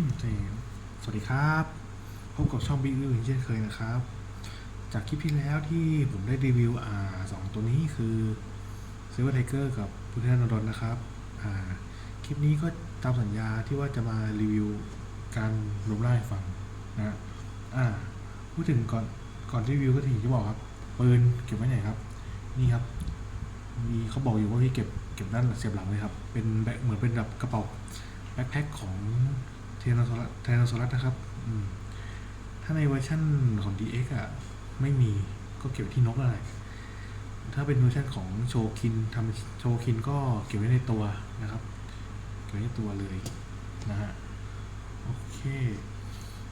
สวัสดีครับ พบกับช่องบิ๊กวิวเช่นเคยนะครับ จากคลิปที่แล้วที่ผมได้รีวิวอ่าสองตัวนี้คือเซเวอร์ไทเกอร์กับพุทธนดนนะครับอ่าคลิปนี้ก็ตามสัญญาที่ว่าจะมารีวิวการลมไล่าให้ฟังนะอ่าพูดถึงก่อนก่อนรีวิวก็ทีจะบอกครับปืนเก็บไว้ไหนครับ นี่ครับ มีเขาบอกอยู่ว่าพี่เก็บเก็บด้านเสียบหลังเลยครับ เป็นแบเหมือนเป็นแบบกระเป๋าแบ็คแพ็คของ เทนโซลัสเทนโซลัสนะครับอืถ้าในเวอร์ชันของ DX อะไม่มีก็เก็บที่นกอะไร ถ้าเป็นเวอร์ชันของโชคินทำโชคินก็เก็บไว้ในตัวนะครับ เก็บไว้ในตัวเลยนะฮะโอเค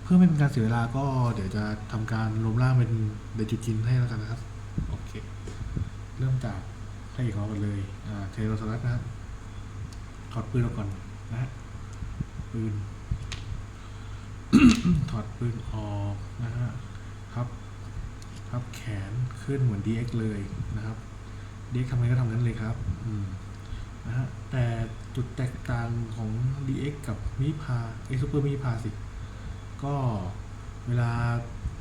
เพื่อไม่เป็นการเสียเวลาก็เดี๋ยวจะทำการรวมร่างเป็นเดจูจินให้แล้วกันนะครับ โอเค เริ่มจากพระเอกของเรากันเลยอ่าเทโรสลัสนะครับถอดปืนออกก่อนนะฮะปืน ถอดปืนออกนะฮะพับพับแขนขึ้นเหมือน DX เลยนะครับ DX ทำไงก็ทำงั้นเลยครับนะฮะแต่จุดแตกต่างของ DX กับมิพาเอซูเปอร์มิพาสิ ก็เวลา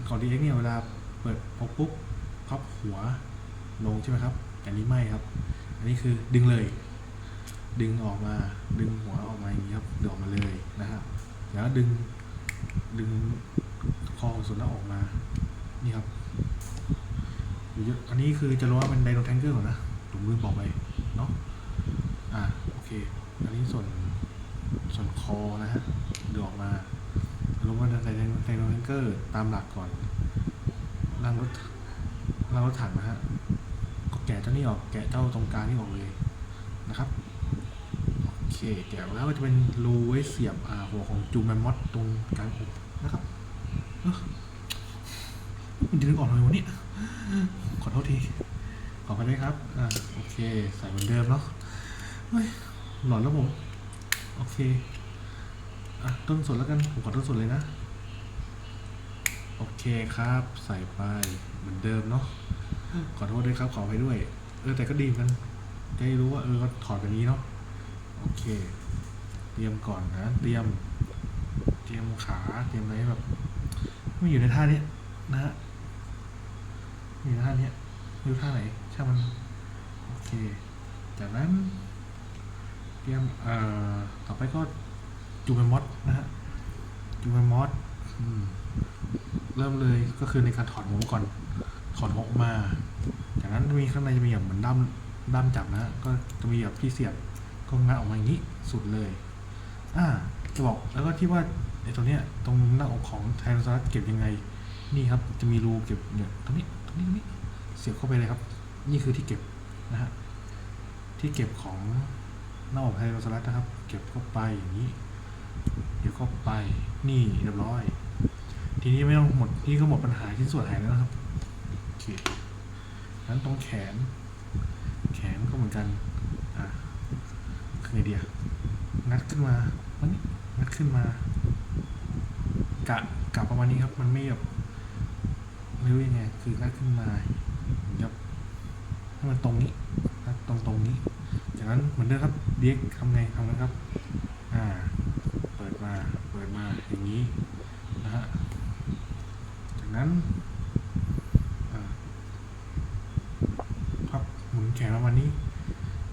ของ DX เนี่ยเวลาเปิดออกปุ๊บพับหัวลงใช่ไหมครับ แต่นี้ไม่ครับ อันนี้คือดึงเลย ดึงออกมาดึงหัวออกมาอย่างนี้ครับดึงออกมาเลยนะฮะแล้วดึง ดึงคอขอส่วนหน้าออกมา นี่ครับอันนี้คือจะรู้ว่าเป็นไดโนแทงเกอร์ก่อนนะถุงมือบอกไปเนาะ อ่าโอเค อันนี้ส่วนส่วนคอนะฮะดึงออกมารู้ว่าไดโนไดโนแทงเกอร์ตามหลักก่อนล่างรถล่างรถถังนะฮะก็แกะเจ้านี่ออก แกะเจ้าตรงกลางนี่ออกเลยนะครับ โอเคแกะแล้วก็จะเป็นรูไว้เสียบอ่าหัวของจูแมมมอสตรงกลางอกนะครับมันดึงออกเลยวะเนี่ยขอโทษที ขอไปเลยครับ อ่า โอเค ใส่เหมือนเดิมเนาะเฮ้ย หลอนแล้วผม โอเค อะ ต้นสนแล้วกัน ผมขอต้นสนเลยนะ โอเคครับ ใส่ไป เหมือนเดิมเนาะ ขอโทษด้วยครับ ขอไปด้วย เออ แต่ก็ดีมัน ได้รู้ว่า เออ ก็ถอดแบบนี้เนาะ โอเค เตรียมก่อนนะ เตรียม เตรียมขา เตรียมอะไรให้แบบไม่อยู่ในท่าเนี้ยนะฮะอยู่ในท่าเนี้ยไม่รู้ท่าไหนช่างมัน โอเค จากนั้น เตรียม เอ่อ ต่อไปก็จูเมมอสนะฮะจูเมมอสเริ่มเลยก็คือในการถอดหัวก่อน ถอดหัวออกมา จากนั้นมีข้างในจะมีแบบเหมือนด้ามด้ามจับนะฮะก็จะมีแบบที่เสียบ ก็งัดออกมาอย่างนี้สุดเลย อ่าจะบอกแล้วก็ที่ว่าไอ้ตรงเนี้ยตรงหน้าอกของไทรโนซอรัสเก็บยังไง นี่ครับจะมีรูเก็บเนี่ยตรงนี้ตรงนี้ตรงนี้เสียบเข้าไปเลยครับ นี่คือที่เก็บนะฮะที่เก็บของหน้าอกไทรโนซอรัสนะครับ เก็บเข้าไปอย่างนี้ เดี๋ยวเข้าไปนี่เรียบร้อย ทีนี้ไม่ต้องหมดที่ก็หมดปัญหาชิ้นส่วนหายแล้วนะครับโอเคนั้นตรงแขน แขนก็เหมือนกัน ไงเดียงัดขึ้นมาวันนี้งัดขึ้นมากะกะประมาณนี้ครับ มันไม่แบบไม่รู้ยังไง คืองัดขึ้นมายับให้มันตรงนี้งัดตรงตรงนี้ จากนั้นเหมือนเดิมครับเดียกทำไงทำนะครับ อ่า เปิดมาเปิดมาอย่างนี้นะฮะจากนั้นอ่าพับหมุนแขนประมาณนี้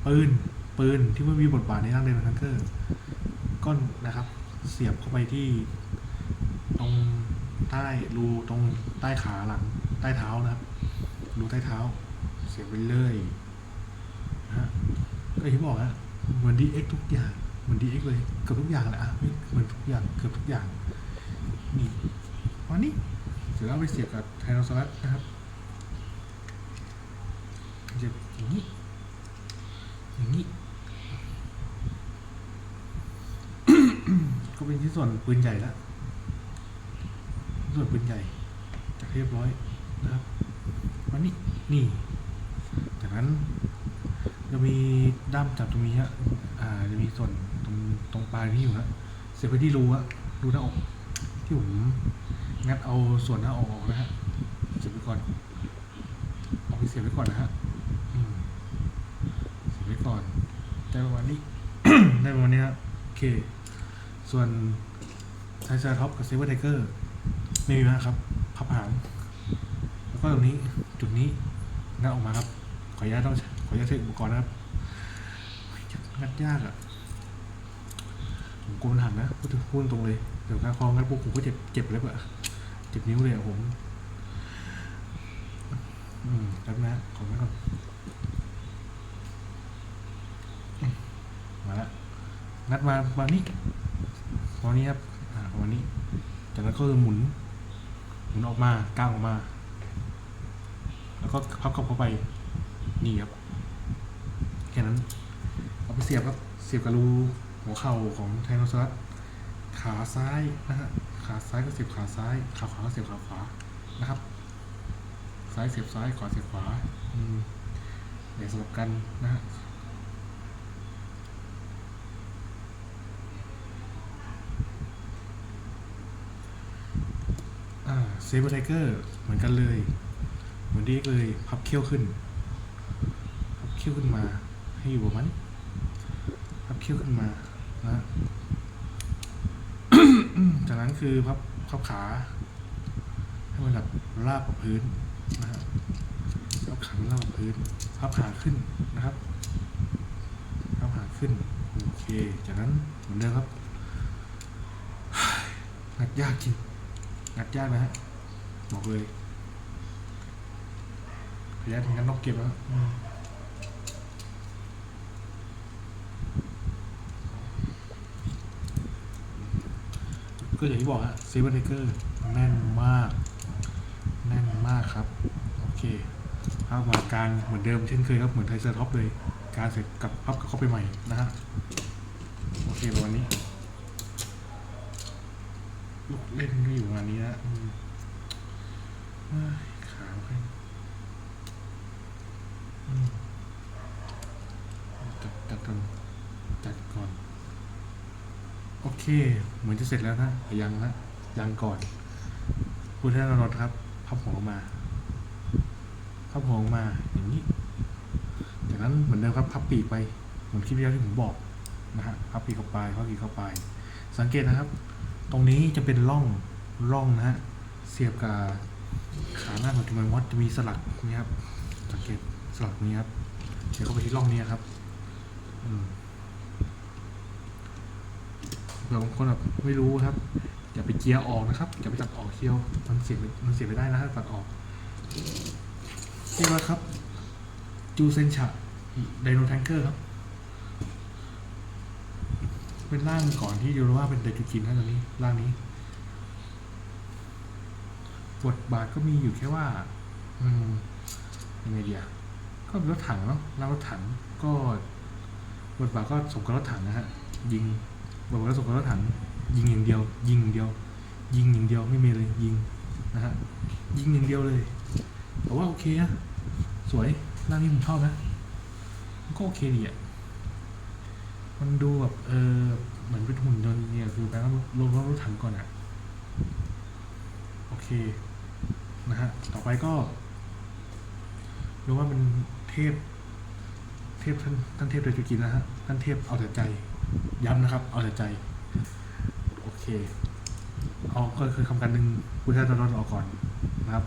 ปืน ปืนที่มันมีบทบาทในร่างเดนทังเกอร์ก้อนนะครับ เสียบเข้าไปที่ ตรงใต้รูตรงใต้ขาหลัง ใต้เท้านะครับ รูใต้เท้า เสียบไปเลยนะฮะก็ที่บอกฮะเหมือน DX ทุกอย่างเหมือน DX เอกเลยเกือบทุกอย่างแหละอะเหมือนทุกอย่างเกือบทุกอย่างนี่วันนี้เสร็จแล้วไปเสียบกับไทโนซอรัสนะครับเสียบอย่างนี้อย่างนี้ ก็ เป็นที่ส่วนปืนใหญ่แล้วส่วนปืนใหญ่จะเรียบร้อยนะครับวันนี้นี่จากนั้นจะมีด้ามจับตรงนี้ฮะอ่าจะมีส่วนตรงตรงปลายนี้อยู่ฮะเสียไปที่รูฮะรูหน้าอกที่ผมงัดเอาส่วนหน้าอกออกนะฮะเสียบไปก่อนเอาไปเสียบไว้ก่อนนะฮะเสียบไว้ก่อนได้ประมาณนี้ได้ประมาณนี้ครับโอเค ส่วนไทเซอร์ท็อปกับเซเวอร์ไทเกอร์ไม่มีนะครับ พับหาง แล้วก็ตรงนี้จุดนี้งัดออกมาครับ ขออนุญาตต้องขออนุญาตใช้อุปกรณ์นะครับ งัดยากอะผมกลัวมันหักนะพูดถึงพูดตรงเลย เดี๋ยวการคองัดปุ๊บผมก็เจ็บเจ็บเลยอะเจ็บนิ้วเลยอะผมอืมแป๊บนะขอไว้ก่อนมาแล้วงัดมามานี้ ประมาณนี้ครับอ่าประมาณนี้ จากนั้นก็คือหมุน หมุนออกมาก้างออกมา แล้วก็พับกลับเข้าไป นี่ครับ แค่นั้น เอาไปเสียบครับ เสียบกับรูหัวเข่าของไทโนซอรัสขาซ้ายนะฮะ ขาซ้ายก็เสียบขาซ้าย ขาขวาก็เสียบขาขวา นะครับ ซ้ายเสียบซ้าย ขวาเสียบขวา อืมเดี๋ยวสลับกันนะฮะ อ่า เซเบอร์ไทเกอร์เหมือนกันเลย เหมือนดีเลยพับเขี้ยวขึ้นพับเขี้ยวขึ้นมา ให้อยู่ประมาณนี้พับเขี้ยวขึ้นมานะจากนั้นคือพับพับขา ให้มันแบบราบกับพื้นนะฮะพับขาราบกับพื้น พับขาขึ้นนะครับพับขาขึ้นโอเค จากนั้นเหมือนเดิมครับงัดยากจริงงัดยากนะฮะ บอกเลยขออนุญาตถึงกันนอกเก็บแล้วก็อย่างที่บอกฮะเซเวอร์ไทเกอร์แน่นมาก แน่นมากครับ โอเคภาพมากลางเหมือนเดิมเช่นเคยครับ เหมือนไทเซอร์ท็อปเลย การเสร็จกับพับกับเข้าไปใหม่นะฮะ โอเคประมาณนี้ ลูกเล่นก็อยู่ประมาณนี้นะ ขาไม่ค่อยอืมจัดจัดก่อนจัดก่อน โอเค เหมือนจะเสร็จแล้วนะยังนะยังก่อนคุณท่านนรท์ครับพับหัวมาพับหัวมาอย่างนี้ จากนั้นเหมือนเดิมครับพับปีกไปเหมือนคลิปที่แล้วที่ผมบอกนะฮะพับปีกเข้าไปพับปีกเข้าไป สังเกตนะครับ ตรงนี้จะเป็นร่องร่องนะฮะเสียบกับขา หน้าของทูมมอสจะมีสลักนี่ครับ สังเกตสลักนี้ครับ เดี๋ยวเข้าไปที่ร่องนี้ครับเผื่อบางคนแบบไม่รู้ครับ อย่าไปเจียร์ออกนะครับ อย่าไปตัดออกเชียวมันเสียมันเสียไม่ได้นะถ้าตัดออกนี่ว่าครับ จูเซนชะไดโนแทงเกอร์ครับ เป็นร่างก่อนที่ยูโรว่าเป็นไดจูจินนะตอนนี้ร่างนี้ บทบาทก็มีอยู่แค่ว่า อืมยังไงเดียก็เป็นรถถังเนาะร่างรถถังก็บทบาทก็สมกับรถถังนะฮะ ยิงบทบาทก็สมกับรถถัง ยิงอย่างเดียว ยิงอย่างเดียว ยิงอย่างเดียวไม่มีเลยยิงนะฮะยิงอย่างเดียวเลยแต่ว่าโอเคนะสวยร่างนี้ผมชอบนะมันก็โอเคดีอะมันดูแบบเออเหมือนเป็นหุ่นยนต์เนี่ยคือแปลว่าลงรถถังก่อนอะโอเค นะฮะ ต่อไปก็รู้ว่าเป็นเทพ เทพท่านท่านเทพเดจูกินนะฮะ ท่านเทพเอาแต่ใจ ย้ำนะครับ เอาแต่ใจ โอเค เอาก็คือคำการหนึ่งพุทธะตอนออกก่อนนะครับ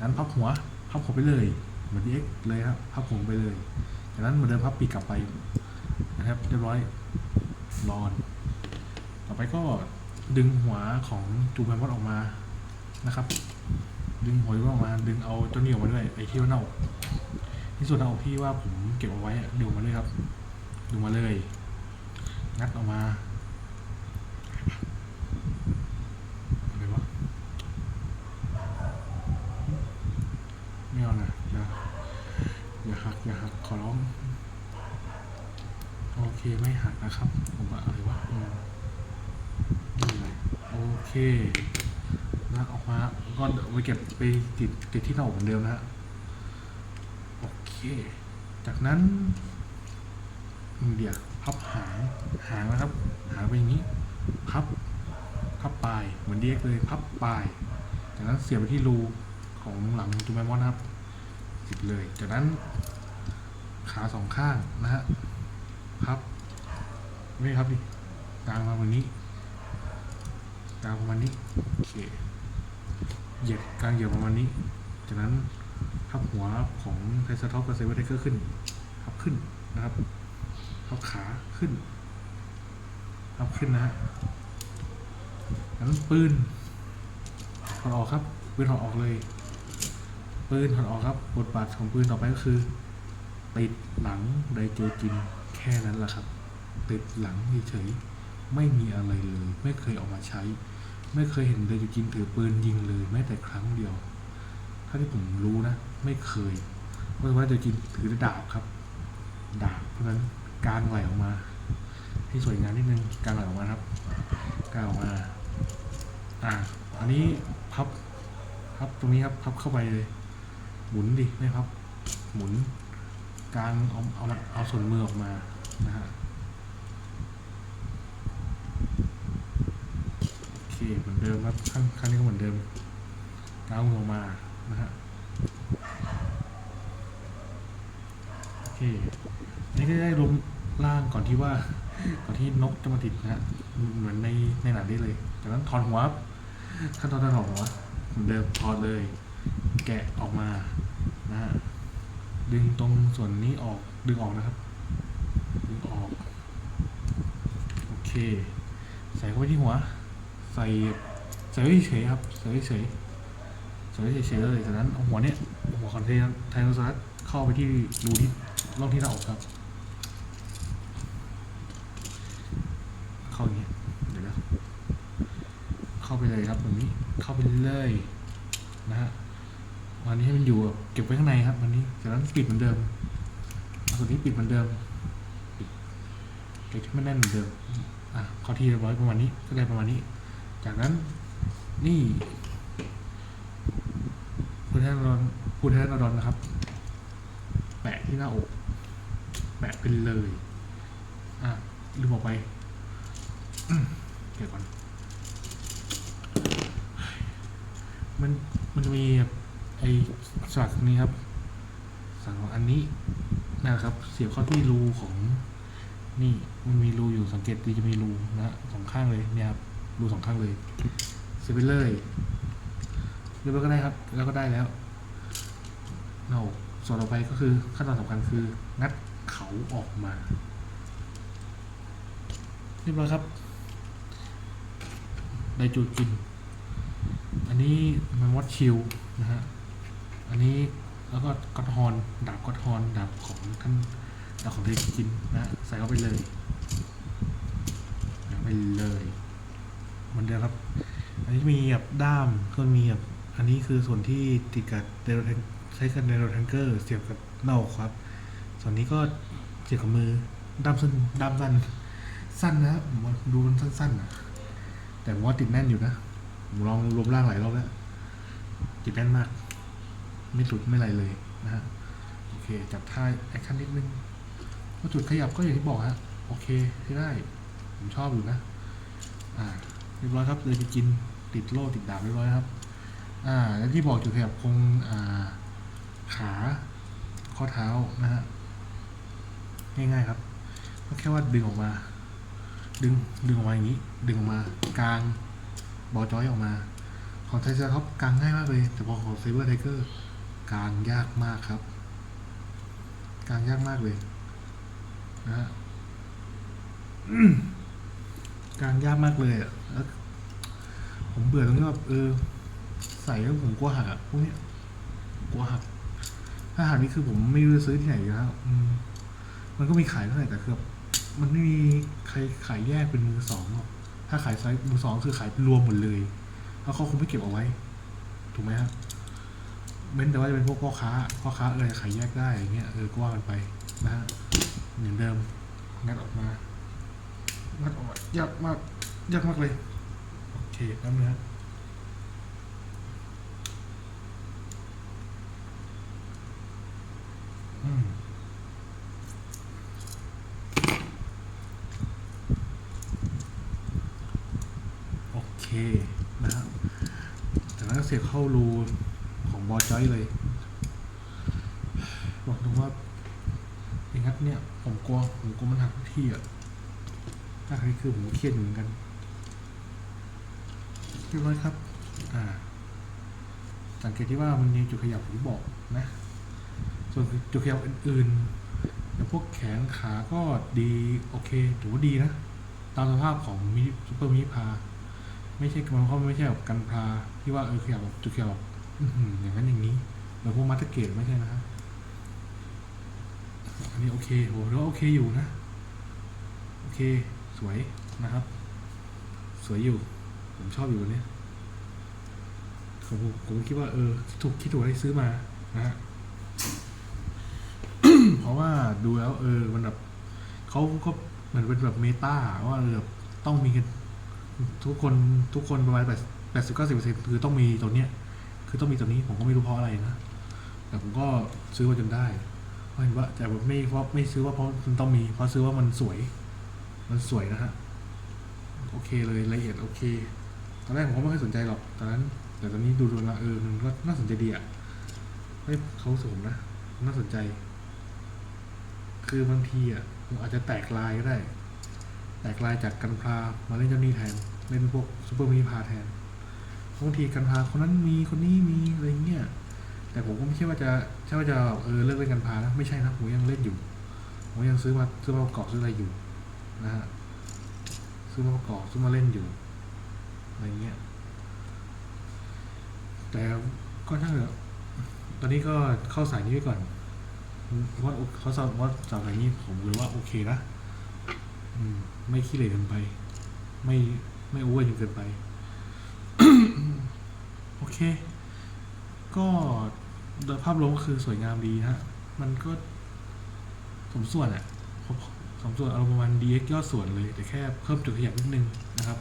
งั้นพับหัว พับหัวไปเลย เหมือนดีเอ็กเลยครับ พับหัวไปเลย จากนั้นเหมือนเดิมพับปีกกลับไปนะครับ เรียบร้อยรอน ต่อไปก็ดึงหัวของจูแมมมอสออกมานะครับ ดึงหัวจูแมมมอสออกมา ดึงเอาเจ้าเหนี่ออกมาด้วยไอ้ที่ว่าเน่าที่ส่วนเน่าที่ว่าผมเก็บเอาไว้ดึงมาเลยครับดึงมาเลยงัดออกมาอะไรวะไม่เอานะอย่าอย่าหักอย่าหักขอร้องโอเคไม่หักนะครับ ผมว่าอะไรวะอืมนี่เลยโอเค ก็เอาไปเก็บไปติดติดที่หน้าอกเหมือนเดิมนะฮะ โอเค จากนั้นเดี๋ยวพับหางหางนะครับ หางเป็นอย่างนี้ พับ พับปลาย เหมือนเดียกเลย พับปลาย จากนั้นเสียบไปที่รูของหลังจูแมมมอนนะครับติดเลย จากนั้นขาสองข้างนะฮะ พับ ไม่ครับดิกลางมาแบบนี้กลางประมาณนี้ โอเค เหยียดกลางเหยียดประมาณนี้ จากนั้นพับหัวของไทสท็อปกับเซเวอร์ไทเกอร์ขึ้นพับขึ้นนะครับพับขาขึ้นพับขึ้นนะฮะจากนั้นปืนถอดออกครับปืนถอดออกเลย ปืนถอดออกครับบทบาทของปืนต่อไปก็คือ ติดหลังไดโจจินแค่นั้นแหละครับ ติดหลังเฉยๆไม่มีอะไรเลย ไม่เคยออกมาใช้ ไม่เคยเห็นไดโจจินถือปืนยิงเลยแม้แต่ครั้งเดียวถ้าที่ผมรู้นะ ไม่เคยเพราะว่าไดโจจินถือดาบครับ ดาบเพราะฉะนั้นกลางไหลออกมา ให้สวยงามนิดนึงกลางไหลออกมาครับกลางออกมาอ่าอันนี้พับพับตรงนี้ครับพับเข้าไปเลย หมุนดิไม่พับ หมุนกลางเอาเอาเอาส่วนมือออกมานะฮะโอ เหมือนเดิมครับข้างข้างนี้ก็เหมือนเดิมกลางเอามือออกมานะฮะโอเคนี่ก็ได้รวมร่างก่อนที่ว่าก่อนที่นกจะมาติดนะฮะเหมือนในในหนังนี้เลยจากนั้นถอนหัวขั้นตอนการถอนหัวเหมือนเดิมถอดเลย แกะออกมานะฮะดึงตรงส่วนนี้ออกดึงออกนะครับดึงออกโอเค ใส่เข้าไปที่หัว ใส่ใส่ไว้เฉยๆครับใส่ไว้เฉยๆใส่ไว้เฉยๆเลยจากนั้นเอาหัวเนี้ยหัวคอนเทนไทโนซอรัสเข้าไปที่รูที่ร่องที่หน้าอกครับ เข้าอย่างเงี้ยเดี๋ยวนะเข้าไปเลยครับแบบนี้เข้าไปเลยนะฮะวันนี้ให้มันอยู่เก็บไว้ข้างในครับวันนี้จากนั้นปิดเหมือนเดิมส่วนนี้ปิดเหมือนเดิมปิดเก็บที่มันแน่นเหมือนเดิมอะเข้าที่เรียบร้อยประมาณนี้ก็ได้ประมาณนี้ จากนั้นนี่พูดแทนรอนพูดแทนรอนนะครับ แปะที่หน้าอก แปะไปเลย อะลืมออกไปอืมเก็บก่อน มัน มันจะมีไอสลักนี้ครับ สักของอันนี้นะครับ เสียบเข้าที่รูของ นี่ มันมีรูอยู่สังเกตดีจะมีรูนะฮะสองข้างเลยเนี่ยครับ รูสองข้างเลยเสียบไปเลยเรียบร้อยก็ได้ครับ แล้วก็ได้แล้วเราส่วนต่อไปก็คือขั้นตอนสำคัญคือ งัดเขาออกมา เรียบร้อยครับไดจูจิน อันนี้มันวัดชิลนะฮะ อันนี้แล้วก็กอตฮอนดาบกอตฮอนดาบของท่านดาบของเดจินนะใส่เข้าไปเลยใส่ไปเลย เหมันเดิมครับ อันนี้มีแบบด้ามก็มีแบบอันนี้คือส่วนที่ติดกับเดโรแทงใช้กับเดโรแทงเกอร์เสียบกับหน้าอกครับ ส่วนนี้ก็เสียบกับมือด้ามสั้นด้ามสั้นสั้นนะผมว่าดูมันสั้นๆนะแต่ผมว่าติดแน่นอยู่นะผมลองรวมร่างหลายรอบแล้วจิตแน่นมาก ไม่หลุดไม่อะไรเลยนะฮะโอเคจับท่าแอคชั่นนิดนึงว่าจุดขยับก็อย่างที่บอกฮะโอเคใช้ได้ ผมชอบอยู่นะ อ่า รียบร้อยครับเลยไปกินติดโล่ติดดาบเรียบร้อยครับ อ่าแล้วที่บอกจุดขยับคงอ่าขาข้อเท้านะฮะง่ายๆครับก็แค่ว่าดึงออกมา ดึงดึงออกมาอย่างนี้ ดึงออกมากลางบอจอยออกมา ของไทเซอร์ท็อปกลางง่ายมากเลย แต่พอของเซเบอร์ไทเกอร์กลางยากมากครับ กลางยากมากเลยนะฮะ กลางยากมากเลยอะแล้วผมเบื่อตรงที่ว่าเออ ใส่แล้วผมกลัวหักอะพวกเนี้ยกลัวหัก ถ้าหักนี่คือผมไม่รู้จะซื้อที่ไหนอยู่แล้วอืมมันก็มีขายเท่าไหร่แต่คือมันไม่มีใครขายแยกเป็นมือสองหรอกถ้าขายไซส์มือสองคือขายรวมหมดเลย แล้วเขาคงไม่เก็บเอาไว้ ถูกไหมครับเม้นแต่ว่าจะเป็นพวกพ่อค้าพ่อค้าเออขายแยกได้อย่างเงี้ยเออก็ว่ากันไปนะฮะเหมือนเดิมงัดออกมา งัดออกมายากมากยากมากเลย โอเคแป๊บนึงครับอืมโอเคนะครับจากนั้นก็เสียบเข้ารูของบอลจอยเลย บอกตรงว่าไอ้งัดเนี่ย ผมกลัว ผมกลัวมันหักทุกที่อะ ถ้าใครคือผมเครียดอยู่เหมือนกันเรียบร้อยครับ อ่า สังเกตที่ว่ามันมีจุดขยับผมบอกนะ ส่วนจุดขยับอื่นๆอย่างพวกแขนขาก็ดีโอเคถือว่าดีนะ ตามสภาพของมิซูเปอร์มิพา ไม่ใช่มันก็ไม่ใช่แบบกันพาที่ว่าเออขยับจุดขยับอย่างนั้นอย่างนี้เหมือพวกมัตเตอร์เกตไม่ใช่นะครับอันนี้โอเคโหแล้วาโอเคอยู่นะ โอเค สวยนะครับ สวยอยู่ ผมชอบอยู่ตัวเนี้ยผมผมคิดว่าเออถูกคิดถูกให้ซื้อมานะฮะเพราะว่าดูแล้ว เออมันแบบเขาก็เหมือนเป็นแบบเมตาว่าแบบต้องมีกันทุกคนทุกคนประมาณแปดแปดสิบเก้าสิบเปอร์เซ็นต์คือต้องมีตัวเนี้ย คือต้องมีตัวนี้ผมก็ไม่รู้เพราะอะไรนะแต่ผมก็ซื้อมาจนได้เพราะเห็นว่าแต่แบบไม่เพราะไม่ซื้อว่าเพราะมันต้องมีเพราะซื้อว่ามันสวย มันสวยนะฮะ โอเคเลยละเอียดโอเค ตอนแรกผมก็ไม่ค่อยสนใจหรอก ตอนนั้น แต่ตอนนี้ดูดูและเออ มันก็น่าสนใจดีอะเฮ้ยเขาสมนะ น่าสนใจ คือบางทีอะผมอาจจะแตกลายก็ได้ แตกลายจากกันพามาเล่นเจ้านี้แทน เล่นพวกซูเปอร์มินิพาแทนบางทีกันพาคนนั้นมีคนนี้มีอะไรเงี้ย แต่ผมก็ไม่ใช่ว่าจะใช่ว่าจะเออเลิกเล่นกันพานะ ไม่ใช่นะผมยังเล่นอยู่ ผมยังซื้อมาซื้อมาประกอบซื้ออะไรอยู่ นะฮะซื้อมาประกอบซื้อมาเล่นอยู่อะไรเงี้ย แต่ก็ช่างเถอะตอนนี้ก็เข้าสายนี้ไว้ก่อนว่าเขาสอบว่าสาวสายนี้ผมรู้ว่าโอเคนะไม่ขี้เหร่เกินไป ไม่ไม่อ้วนจนเกินไป โอเค ก็โดยภาพรวมก็คือสวยงามดีฮะ มันก็สมส่วนอะ สมส่วนอารมณ์ประมาณ DX ยอดส่วนเลย แต่แค่เพิ่มจุดขยับนิดนึงนะครับ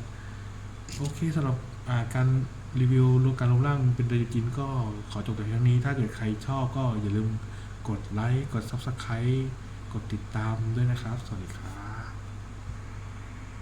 โอเคสำหรับาการรีวิวรูปการลงร่างเป็นตัวจริงก็ขอจบแต่เพียงนี้ ถ้าเกิดใครชอบก็อย่าลืมกดไลค์ กด Subscribe กดติดตามด้วยนะครับ สวัสดีครับ